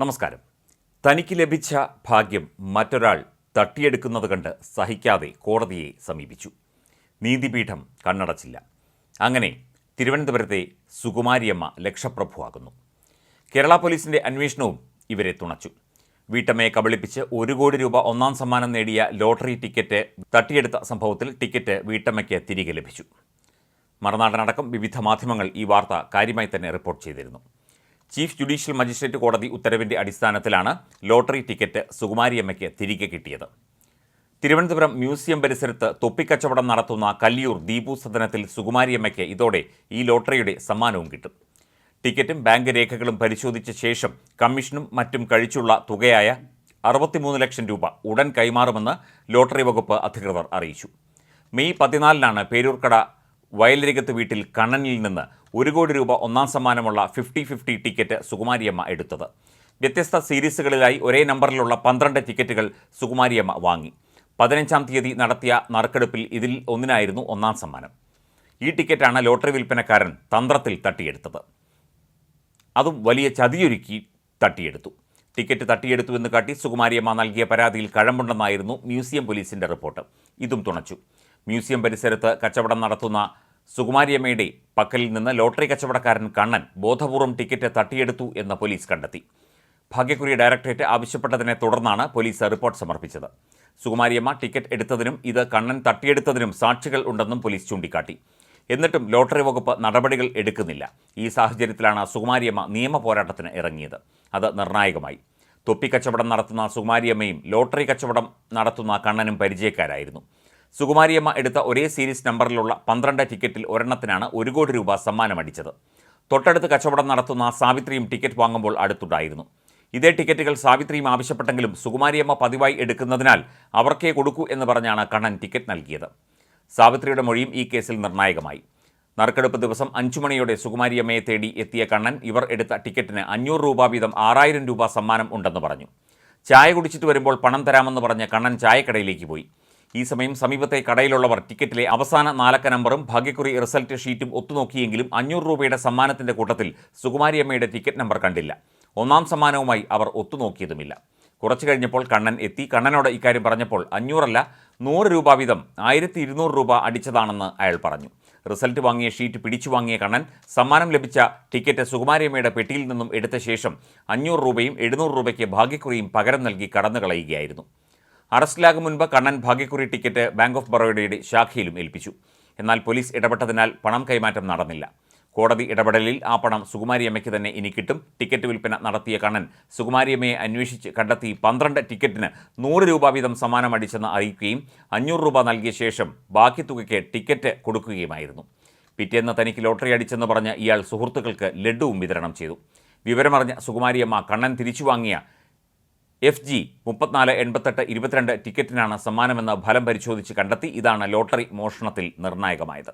നമസ്കാരം. തനിക്ക് ലഭിച്ച ഭാഗ്യം മറ്റൊരാൾ തട്ടിയെടുക്കുന്നത് കണ്ട് സഹിക്കാതെ കോടതിയെ സമീപിച്ചു. നീതിപീഠം കണ്ണടച്ചില്ല. അങ്ങനെ തിരുവനന്തപുരത്തെ സുകുമാരിയമ്മ ലക്ഷപ്രഭുവാകുന്നു. കേരള പോലീസിന്റെ അന്വേഷണവും ഇവരെ തുണച്ചു. വീട്ടമ്മയെ കബളിപ്പിച്ച് ഒരു കോടി രൂപ ഒന്നാം സമ്മാനം നേടിയ ലോട്ടറി ടിക്കറ്റ് തട്ടിയെടുത്ത സംഭവത്തിൽ ടിക്കറ്റ് വീട്ടമ്മയ്ക്ക് തിരികെ ലഭിച്ചു. മറുനാടനടക്കം വിവിധ മാധ്യമങ്ങൾ ഈ വാർത്ത കാര്യമായി തന്നെ റിപ്പോർട്ട് ചെയ്തിരുന്നു. ചീഫ് ജുഡീഷ്യൽ മജിസ്ട്രേറ്റ് കോടതി ഉത്തരവിന്റെ അടിസ്ഥാനത്തിലാണ് ലോട്ടറി ടിക്കറ്റ് സുകുമാരിയമ്മയ്ക്ക് തിരികെ കിട്ടിയത്. തിരുവനന്തപുരം മ്യൂസിയം പരിസരത്ത് തൊപ്പിക്കച്ചവടം നടത്തുന്ന കല്ലിയൂർ ദീപു സദനത്തിൽ സുകുമാരിയമ്മയ്ക്ക് ഇതോടെ ഈ ലോട്ടറിയുടെ സമ്മാനവും കിട്ടും. ടിക്കറ്റും ബാങ്ക് രേഖകളും പരിശോധിച്ച ശേഷം കമ്മീഷനും മറ്റും കഴിച്ചുള്ള തുകയായ അറുപത്തിമൂന്ന് ലക്ഷം രൂപ ഉടൻ കൈമാറുമെന്ന് ലോട്ടറി വകുപ്പ് അധികൃതർ അറിയിച്ചു. മെയ് പതിനാലിനാണ് പേരൂർക്കട വയലരികത്ത് വീട്ടിൽ കണ്ണനിൽ നിന്ന് ഒരു കോടി രൂപ ഒന്നാം സമ്മാനമുള്ള ഫിഫ്റ്റി ഫിഫ്റ്റി ടിക്കറ്റ് സുകുമാരിയമ്മ എടുത്തത്. വ്യത്യസ്ത സീരീസുകളിലായി ഒരേ നമ്പറിലുള്ള പന്ത്രണ്ട് ടിക്കറ്റുകൾ സുകുമാരിയമ്മ വാങ്ങി. പതിനഞ്ചാം തീയതി നടത്തിയ നറുക്കെടുപ്പിൽ ഇതിൽ ഒന്നിനായിരുന്നു ഒന്നാം സമ്മാനം. ഈ ടിക്കറ്റാണ് ലോട്ടറി വിൽപ്പനക്കാരൻ തന്ത്രത്തിൽ തട്ടിയെടുത്തത്. അതും വലിയ ചതിയൊരുക്കി തട്ടിയെടുത്തു. ടിക്കറ്റ് തട്ടിയെടുത്തു എന്ന് കാട്ടി സുകുമാരിയമ്മ നൽകിയ പരാതിയിൽ കഴമ്പുണ്ടെന്നായിരുന്നു മ്യൂസിയം പോലീസിന്റെ റിപ്പോർട്ട്. ഇതും തുണച്ചു. മ്യൂസിയം പരിസരത്ത് കച്ചവടം നടത്തുന്ന സുകുമാരിയമ്മയുടെ പക്കലിൽ നിന്ന് ലോട്ടറി കച്ചവടക്കാരൻ കണ്ണൻ ബോധപൂർവം ടിക്കറ്റ് തട്ടിയെടുത്തു എന്ന് പോലീസ് കണ്ടെത്തി. ഭാഗ്യക്കുറി ഡയറക്ടറേറ്റ് ആവശ്യപ്പെട്ടതിനെ തുടർന്നാണ് പോലീസ് റിപ്പോർട്ട് സമർപ്പിച്ചത്. സുകുമാരിയമ്മ ടിക്കറ്റ് എടുത്തതിനും ഇത് കണ്ണൻ തട്ടിയെടുത്തതിനും സാക്ഷികൾ ഉണ്ടെന്നും പോലീസ് ചൂണ്ടിക്കാട്ടി. എന്നിട്ടും ലോട്ടറി വകുപ്പ് നടപടികൾ എടുക്കുന്നില്ല. ഈ സാഹചര്യത്തിലാണ് സുകുമാരിയമ്മ നിയമ പോരാട്ടത്തിന് ഇറങ്ങിയത്. അത് നിർണായകമായി. തൊപ്പിക്കച്ചവടം നടത്തുന്ന സുകുമാരിയമ്മയും ലോട്ടറി കച്ചവടം നടത്തുന്ന കണ്ണനും പരിചയക്കാരായിരുന്നു. സുകുമാരിയമ്മ എടുത്ത ഒരേ സീരീസ് നമ്പറിലുള്ള പന്ത്രണ്ട് ടിക്കറ്റിൽ ഒരെണ്ണത്തിനാണ് ഒരു കോടി രൂപ സമ്മാനമടിച്ചത്. തൊട്ടടുത്ത് കച്ചവടം നടത്തുന്ന സാവിത്രിയും ടിക്കറ്റ് വാങ്ങുമ്പോൾ അടുത്തുണ്ടായിരുന്നു. ഇതേ ടിക്കറ്റുകൾ സാവിത്രിയും ആവശ്യപ്പെട്ടെങ്കിലും സുകുമാരിയമ്മ പതിവായി എടുക്കുന്നതിനാൽ അവർക്കേ കൊടുക്കൂ എന്ന് പറഞ്ഞാണ് കണ്ണൻ ടിക്കറ്റ് നൽകിയത്. സാവിത്രിയുടെ മൊഴിയും ഈ കേസിൽ നിർണായകമായി. നറുക്കെടുപ്പ് ദിവസം അഞ്ചു മണിയോടെ സുകുമാരിയമ്മയെ തേടി എത്തിയ കണ്ണൻ ഇവർ എടുത്ത ടിക്കറ്റിന് അഞ്ഞൂറ് രൂപ വീതം ആറായിരം രൂപ സമ്മാനം ഉണ്ടെന്ന് പറഞ്ഞു. ചായ കുടിച്ചിട്ട് വരുമ്പോൾ പണം തരാമെന്ന് പറഞ്ഞ് കണ്ണൻ ചായക്കടയിലേക്ക് പോയി. ഈ സമയം സമീപത്തെ കടയിലുള്ളവർ ടിക്കറ്റിലെ അവസാന നാലക്ക നമ്പറും ഭാഗ്യക്കുറി റിസൾട്ട് ഷീറ്റും ഒത്തുനോക്കിയെങ്കിലും അഞ്ഞൂറ് രൂപയുടെ സമ്മാനത്തിന്റെ കൂട്ടത്തിൽ സുകുമാരിയമ്മയുടെ ടിക്കറ്റ് നമ്പർ കണ്ടില്ല. ഒന്നാം സമ്മാനവുമായി അവർ ഒത്തുനോക്കിയതുമില്ല. കുറച്ചു കഴിഞ്ഞപ്പോൾ കണ്ണൻ എത്തി. കണ്ണനോട് ഇക്കാര്യം പറഞ്ഞപ്പോൾ അഞ്ഞൂറല്ല നൂറ് രൂപ വീതം ആയിരത്തി ഇരുന്നൂറ് രൂപ അടിച്ചതാണെന്ന് അയാൾ പറഞ്ഞു. റിസൾട്ട് വാങ്ങിയ ഷീറ്റ് പിടിച്ചു വാങ്ങിയ കണ്ണൻ സമ്മാനം ലഭിച്ച ടിക്കറ്റ് സുകുമാരിയമ്മയുടെ പെട്ടിയിൽ നിന്നും എടുത്ത ശേഷം അഞ്ഞൂറ് രൂപയും എഴുന്നൂറ് രൂപയ്ക്ക് ഭാഗ്യക്കുറിയും പകരം നൽകി കടന്നു കളയുകയായിരുന്നു. അറസ്റ്റിലാകും മുൻപ് കണ്ണൻ ഭാഗ്യക്കുറി ടിക്കറ്റ് ബാങ്ക് ഓഫ് ബറോഡയുടെ ശാഖയിലും ഏൽപ്പിച്ചു. എന്നാൽ പോലീസ് ഇടപെട്ടതിനാൽ പണം കൈമാറ്റം നടന്നില്ല. കോടതി ഇടപെടലിൽ ആ പണം സുകുമാരിയമ്മയ്ക്ക് തന്നെ ഇനി കിട്ടും. ടിക്കറ്റ് വിൽപ്പന നടത്തിയ കണ്ണൻ സുകുമാരിയമ്മയെ അന്വേഷിച്ച് കണ്ടെത്തി പന്ത്രണ്ട് ടിക്കറ്റിന് നൂറ് രൂപ വീതം സമ്മാനം അടിച്ചെന്ന് അറിയിക്കുകയും അഞ്ഞൂറ് രൂപ നൽകിയ ശേഷം ബാക്കി തുകയ്ക്ക് ടിക്കറ്റ് കൊടുക്കുകയുമായിരുന്നു. പിറ്റേന്ന് തനിക്ക് ലോട്ടറി അടിച്ചെന്ന് പറഞ്ഞ് ഇയാൾ സുഹൃത്തുക്കൾക്ക് ലഡുവും വിതരണം ചെയ്തു. വിവരമറിഞ്ഞ സുകുമാരിയമ്മ കണ്ണൻ തിരിച്ചു വാങ്ങിയ എഫ് ജി മുപ്പത്തിനാല് എൺപത്തെട്ട് ഇരുപത്തിരണ്ട് ടിക്കറ്റിനാണ് സമ്മാനമെന്ന് ഫലം പരിശോധിച്ച് കണ്ടെത്തി. ഇതാണ് ലോട്ടറി മോഷണത്തിൽ നിർണായകമായത്.